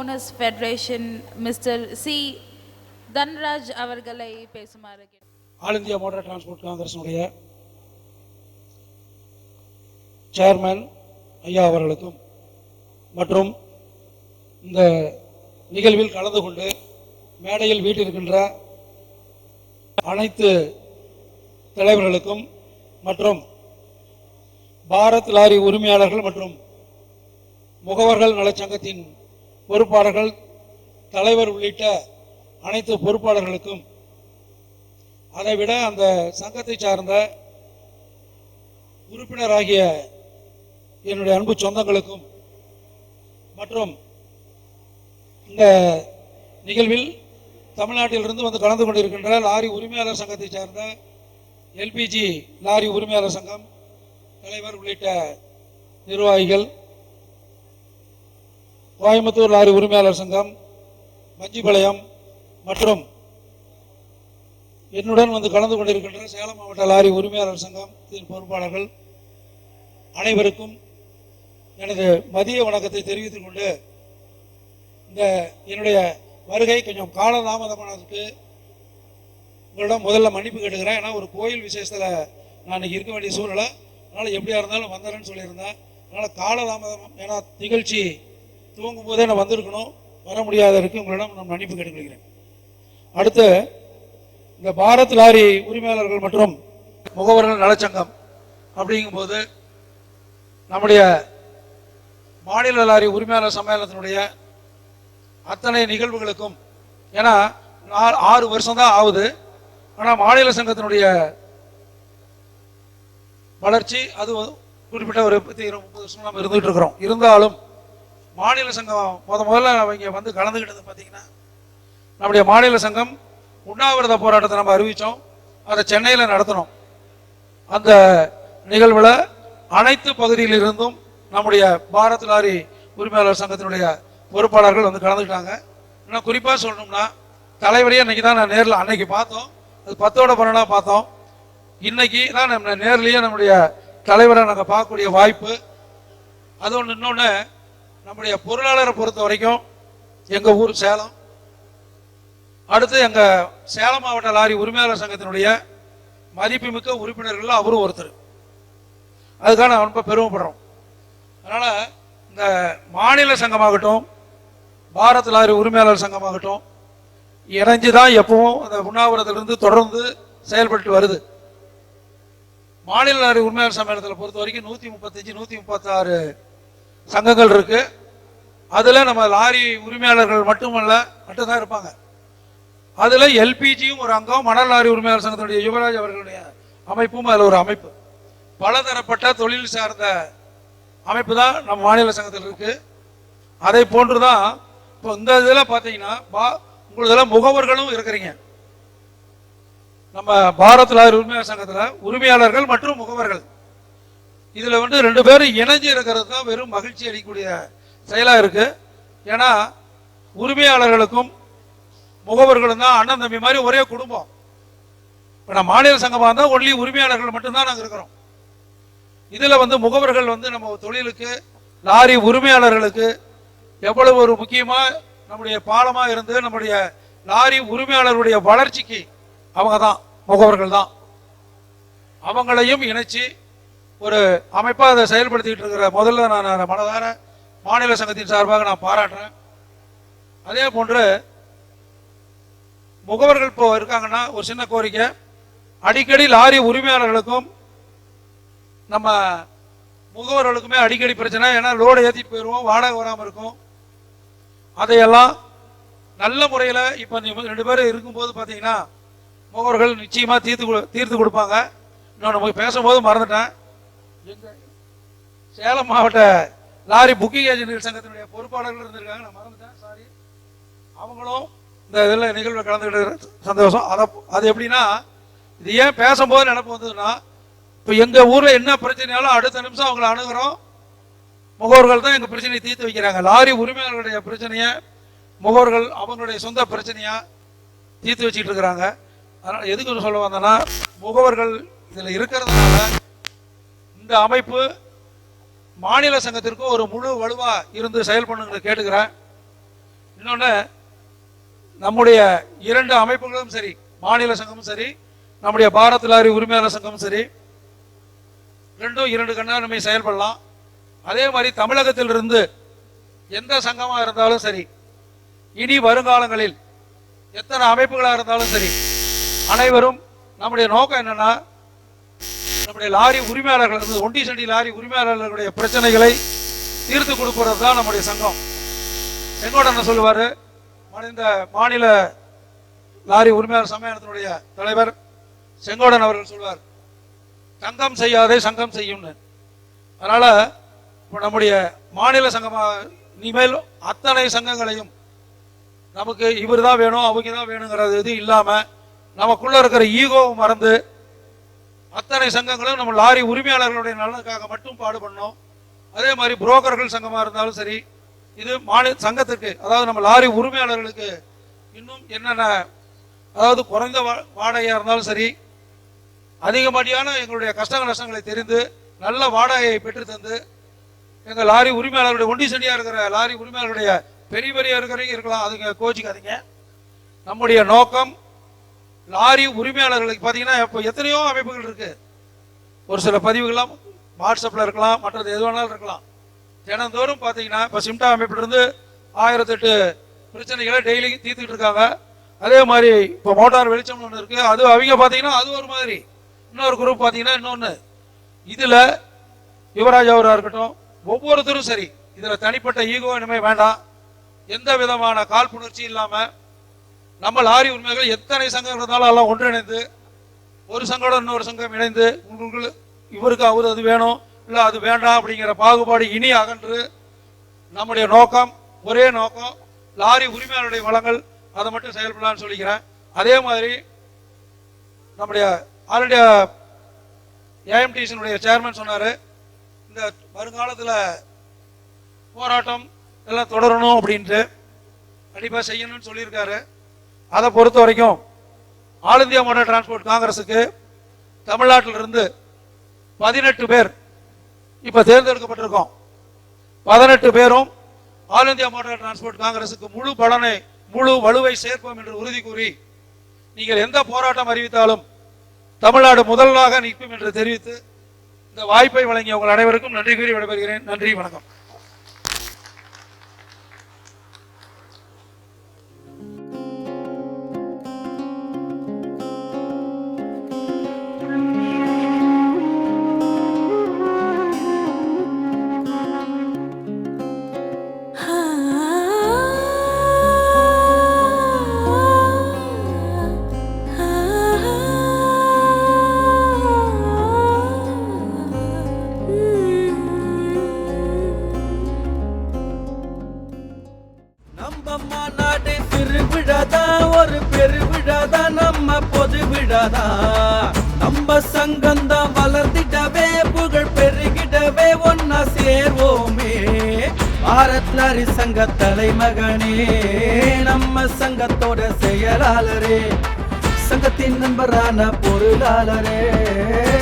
Owners federation mister C Dhanraj அவர்களை பேசுமாறு all India motor transport காங்கிரஸினுடைய சேர்மேன் ஐயா அவர்களுக்கும் மற்றும் இந்த நிகழ்வில் கலந்து கொண்டு மேடையில் வீட்டிருக்கின்ற அனைத்து தலைவர்களுக்கும் மற்றும் பாரத் லாரி உரிமையாளர்கள் மற்றும் முகவர்கள் நலச்சங்கத்தின் பொறுப்பாளர்கள் தலைவர் உள்ளிட்ட அனைத்து பொறுப்பாளர்களுக்கும் அதைவிட அந்த சங்கத்தை சார்ந்த உறுப்பினராகிய என்னுடைய அன்பு சொந்தங்களுக்கும் மற்றும் இந்த நிகழ்வில் தமிழ்நாட்டிலிருந்து வந்து கலந்து கொண்டிருக்கின்ற லாரி உரிமையாளர் சங்கத்தை சார்ந்த எல்பிஜி லாரி உரிமையாளர் சங்கம் தலைவர் உள்ளிட்ட நிர்வாகிகள் கோயம்புத்தூர் லாரி உரிமையாளர் சங்கம் மஞ்சிபாளையம் மற்றும் என்னுடன் வந்து கலந்து கொண்டிருக்கின்ற சேலம் மாவட்ட லாரி உரிமையாளர் சங்கம் இதன் பொறுப்பாளர்கள் அனைவருக்கும் எனது மதிய வணக்கத்தை தெரிவித்துக் கொண்டு இந்த என்னுடைய வருகை கொஞ்சம் காலதாமதமானதுக்கு உங்களிடம் முதல்ல மன்னிப்பு கேட்டுக்கிறேன். ஏன்னா ஒரு கோயில் விசேஷத்தில் நான் இன்றைக்கி இருக்க வேண்டிய சூழ்நிலை. அதனால் எப்படியா இருந்தாலும் வந்துடுறேன்னு சொல்லியிருந்தேன். அதனால் காலதாமதம் ஏன்னா நிகழ்ச்சி துவங்கும் போதே நான் வந்திருக்கணும். வர முடியாததற்கு உங்களிடம் நான் மன்னிப்பு கேட்டுக்கொள்கிறேன். அடுத்து இந்த பாரத் லாரி உரிமையாளர்கள் மற்றும் முகவர்கள் நலச்சங்கம் அப்படிங்கும்போது நம்முடைய மாநில லாரி உரிமையாளர் சம்மேளனத்தினுடைய அத்தனை நிகழ்வுகளுக்கும் ஏன்னா ஆறு வருஷம் தான் ஆகுது. ஆனால் மாநில சங்கத்தினுடைய வளர்ச்சி அது ஒரு குறிப்பிட்ட ஒரு பத்து இருபது முப்பது வருஷம் நம்ம இருந்துகிட்டு இருக்கிறோம். இருந்தாலும் மாநில சங்கம் முத முதல்ல அவங்க வந்து கலந்துக்கிட்டது பார்த்தீங்கன்னா நம்முடைய மாநில சங்கம் உண்ணாவிரத போராட்டத்தை நம்ம அறிவித்தோம் அதை சென்னையில் நடத்தினோம். அந்த நிகழ்வில் அனைத்து பகுதியிலிருந்தும் நம்முடைய பாரத் லாரி உரிமையாளர் சங்கத்தினுடைய பொறுப்பாளர்கள் வந்து கலந்துக்கிட்டாங்க. இன்னும் குறிப்பாக சொல்லணும்னா தலைவரையே இன்னைக்கு தான் நான் நேரில் அன்னைக்கு பார்த்தோம். அது பத்தோட பன்னெண்டாக பார்த்தோம். இன்னைக்கு தான் நம்ம நேர்லேயே நம்முடைய தலைவரை நாங்கள் பார்க்கக்கூடிய வாய்ப்பு. அது ஒன்று இன்னொன்று நம்முடைய பொருளாளரை பொறுத்த வரைக்கும் எங்கள் ஊர் சேலம். அடுத்து எங்கள் சேலம் மாவட்ட லாரி உரிமையாளர் சங்கத்தினுடைய மதிப்புமிக்க உறுப்பினர்கள் அவரும் ஒருத்தர். அதுக்காக நான் ரொம்ப பெருமைப்படுறோம். அதனால் இந்த மாநில சங்கமாகட்டும் பாரத் லாரி உரிமையாளர் சங்கமாகட்டும் இணைஞ்சு தான் எப்பவும் அந்த உண்ணாவிரத்திலிருந்து தொடர்ந்து செயல்பட்டு வருது. மாநில லாரி உரிமையாளர் சம்மேளனத்தில் பொறுத்த வரைக்கும் நூற்றி முப்பத்தஞ்சு நூற்றி முப்பத்தாறு சங்கங்கள் இருக்கு. அதில் நம்ம லாரி உரிமையாளர்கள் மட்டுமல்ல மட்டும்தான் இருப்பாங்க. அதில் எல்பிஜியும் ஒரு அங்கம் மணல் லாரி உரிமையாளர் சங்கத்தினுடைய யுவராஜ் அவர்களுடைய அமைப்பும் அதில் ஒரு அமைப்பு. பலதரப்பட்ட தொழில் சார்ந்த அமைப்பு தான் நம்ம மாநில சங்கத்தில் இருக்கு. அதை போன்று தான் இப்போ இந்த இதில் பார்த்தீங்கன்னா பா உங்களதில் முகவர்களும் இருக்கிறீங்க. நம்ம பாரத் லாரி உரிமையாளர் சங்கத்தில் உரிமையாளர்கள் மற்றும் முகவர்கள். இதில் வந்து ரெண்டு பேரும் இணைஞ்சு இருக்கிறது தான் வெறும் மகிழ்ச்சி அளிக்கக்கூடிய செயலாக இருக்கு. ஏன்னா உரிமையாளர்களுக்கும் முகவர்களும் தான் அண்ணன் தம்பி மாதிரி ஒரே குடும்பம். இப்போ நம்ம மாநில சங்கமாக இருந்தால் ஒன்லி உரிமையாளர்கள் மட்டும்தான் நாங்கள் இருக்கிறோம். இதில் வந்து முகவர்கள் வந்து நம்ம தொழிலுக்கு லாரி உரிமையாளர்களுக்கு எவ்வளவு ஒரு முக்கியமாக நம்முடைய பாலமாக இருந்து நம்முடைய லாரி உரிமையாளர்களுடைய வளர்ச்சிக்கு அவங்க தான் முகவர்கள் தான். அவங்களையும் இணைச்சி ஒரு அமைப்பாக அதை செயல்படுத்திக்கிட்டு இருக்கிற முதல்ல நான் மனதார மாநில சங்கத்தின் சார்பாக நான் பாராட்டுறேன். அதே போன்று முகவர்கள் இப்போ இருக்காங்கன்னா ஒரு சின்ன கோரிக்கை. அடிக்கடி லாரி உரிமையாளர்களுக்கும் நம்ம முகவர்களுக்குமே அடிக்கடி பிரச்சனை. ஏன்னா லோடு ஏற்றிட்டு போயிடுவோம் வாடகை வராமல் இருக்கும். அதையெல்லாம் நல்ல முறையில் இப்போ ரெண்டு பேரும் இருக்கும்போது பார்த்தீங்கன்னா முகவர்கள் நிச்சயமாக தீர்த்து கொடு- தீர்த்து கொடுப்பாங்க. இன்னொன்று பேசும்போது மறந்துட்டேன். சேலம் மாவட்ட லாரி புக்கிங் ஏஜென்ட்கள் சங்கத்தினுடைய பொறுப்பாளர்கள் இருந்திருக்காங்க. நான் மறந்துட்டேன். சாரி அவங்களும் இந்த இதில் நிகழ்வில் கலந்துக்கிட்டு சந்தோஷம். அதை அது எப்படின்னா இது ஏன் பேசும்போது நினப்பு வந்ததுன்னா இப்போ எங்கள் ஊரில் என்ன பிரச்சனையாலும் அடுத்த நிமிஷம் அவங்கள அணுகிறோம். முகவர்கள் தான் எங்கள் பிரச்சனையை தீர்த்து வைக்கிறாங்க. லாரி உரிமையாளர்களுடைய பிரச்சனையை முகவர்கள் அவங்களுடைய சொந்த பிரச்சனையாக தீர்த்து வச்சுக்கிட்டு இருக்கிறாங்க. அதனால் எதுக்கு சொல்ல வந்தேன்னா முகவர்கள் இதில் இருக்கிறதுனால இந்த அமைப்பு மாநில சங்கத்திற்கு ஒரு முழு வலுவா இருந்து செயல்படுங்க கேட்டுக்கிறேன். இன்னொன்று நம்முடைய இரண்டு அமைப்புகளும் சரி மாநில சங்கமும் சரி நம்முடைய பாரத் லாரி உரிமையாளர் சங்கமும் சரி ரெண்டும் இரண்டு கண்ணாலுமே செயல்படலாம் அதே மாதிரி தமிழகத்திலிருந்து எந்த சங்கமாக இருந்தாலும் சரி இனி வருங்காலங்களில் எத்தனை அமைப்புகளாக இருந்தாலும் சரி அனைவரும் நம்முடைய நோக்கம் என்னன்னா நம்முடைய லாரி உரிமையாளர்கள் ஒண்டி சண்டி லாரி உரிமையாளர்களுடைய பிரச்சனைகளை தீர்த்து கொடுக்கிறது தான் நம்முடைய சங்கம். செங்கோடன் சொல்லுவார்? இந்த மாநில லாரி உரிமையாளர் சம்மேளனத்தினுடைய தலைவர் செங்கோடன் அவர்கள் சொல்வார் சங்கம் செய்யாதே சங்கம் செய்யும்னு. அதனால் இப்போ நம்முடைய மாநில சங்கமாக இனிமேல் அத்தனை சங்கங்களையும் நமக்கு இவர் தான் வேணும் அவங்க தான் வேணுங்கிறது இது இல்லாமல் நமக்குள்ளே இருக்கிற ஈகோவை மறந்து அத்தனை சங்கங்களும் நம்ம லாரி உரிமையாளர்களுடைய நலனுக்காக மட்டும் பாடுபடணும். அதே மாதிரி புரோக்கர்கள் சங்கமாக இருந்தாலும் சரி இது மாநில சங்கத்துக்கு அதாவது நம்ம லாரி உரிமையாளர்களுக்கு இன்னும் என்னென்ன அதாவது குறைந்த வா- இருந்தாலும் சரி அதிகப்படியான எங்களுடைய கஷ்ட நஷ்டங்களை தெரிந்து நல்ல வாடகையை பெற்று தந்து எங்கள் லாரி உரிமையாளர்களுடைய ஒண்டி செடியாக இருக்கிற லாரி உரிமையாளர்களுடைய பெரிய பெரிய இருக்கிறவங்க இருக்கலாம் அதுங்க கோச்சிக்காதீங்க. நம்முடைய நோக்கம் லாரி உரிமையாளர்களுக்கு பார்த்தீங்கன்னா இப்போ எத்தனையோ அமைப்புகள் இருக்கு. ஒரு சில பதிவுகள்லாம் வாட்ஸ்அப்பில் இருக்கலாம் மற்றது எது வேணாலும் இருக்கலாம். தினந்தோறும் பார்த்தீங்கன்னா இப்போ சிம்டா அமைப்பிலிருந்து ஆயிரத்தெட்டு பிரச்சனைகளை டெய்லி தீர்த்துக்கிட்டு இருக்காங்க. அதே மாதிரி இப்போ மோட்டார் வெளிச்சம்னு ஒன்று இருக்குது அது அவங்க பார்த்தீங்கன்னா அது ஒரு மாதிரி. இன்னொரு குரூப் பார்த்தீங்கன்னா இன்னொன்று இதில் யுவராஜ் அவராக இருக்கட்டும் ஒவ்வொருத்தரும் சரி. இதில் தனிப்பட்ட ஈகோ இனிமேல் வேண்டாம். எந்த விதமான காழ்ப்புணர்ச்சி இல்லாமல் நம்ம லாரி உரிமைகள் எத்தனை சங்கம் இருந்தாலும் எல்லாம் ஒன்றிணைந்து ஒரு சங்கோட இன்னொரு சங்கம் இணைந்து உங்களுக்கு இவருக்கு அவர் அது வேணும் இல்லை அது வேண்டாம் அப்படிங்கிற பாகுபாடு இனி அகன்று நம்முடைய நோக்கம் ஒரே நோக்கம் லாரி உரிமையாளருடைய வளங்கள் அதை மட்டும் செயல்படலாம்னு சொல்லிக்கிறேன். அதே மாதிரி நம்முடைய ஆல் இண்டியா ஏஎம்டிசினுடைய சேர்மன் சொன்னார் இந்த வருங்காலத்தில் போராட்டம் எல்லாம் தொடரணும் அப்படின்ட்டு கண்டிப்பாக செய்யணும்னு சொல்லியிருக்காரு. அதை பொறுத்த வரைக்கும் ஆல் இந்தியா மோட்டர் டிரான்ஸ்போர்ட் காங்கிரஸுக்கு தமிழ்நாட்டிலிருந்து பதினெட்டு பேர் இப்போ தேர்ந்தெடுக்கப்பட்டிருக்கோம். பதினெட்டு பேரும் ஆல் இந்தியா மோட்டர் டிரான்ஸ்போர்ட் காங்கிரஸுக்கு முழு பலனை முழு வலுவை சேர்ப்போம் என்று உறுதி கூறி நீங்கள் எந்த போராட்டம் அறிவித்தாலும் தமிழ்நாடு முதலாக நிற்கும் என்று தெரிவித்து இந்த வாய்ப்பை வழங்கிய உங்கள் அனைவருக்கும் நன்றி கூறி விடைபெறுகிறேன். நன்றி வணக்கம். பாரத் லாரி சங்க தலைமகனே நம்ம சங்கத்தோட செயலாளரே. சங்கத்தின் நண்பரான பொருளாளரே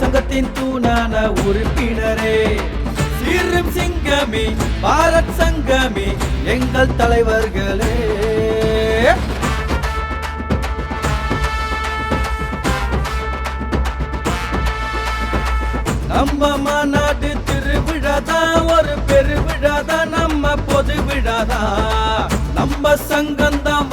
சங்கத்தின் தூணான உறுப்பினரே. சீரும் சிங்கமே பாரத் சங்கமே எங்கள் தலைவர்களே. நம்ம மன விழாதான் ஒரு பெரு விழாதான் நம்ம பொது விழாதான் நம்ம சங்கம் தான்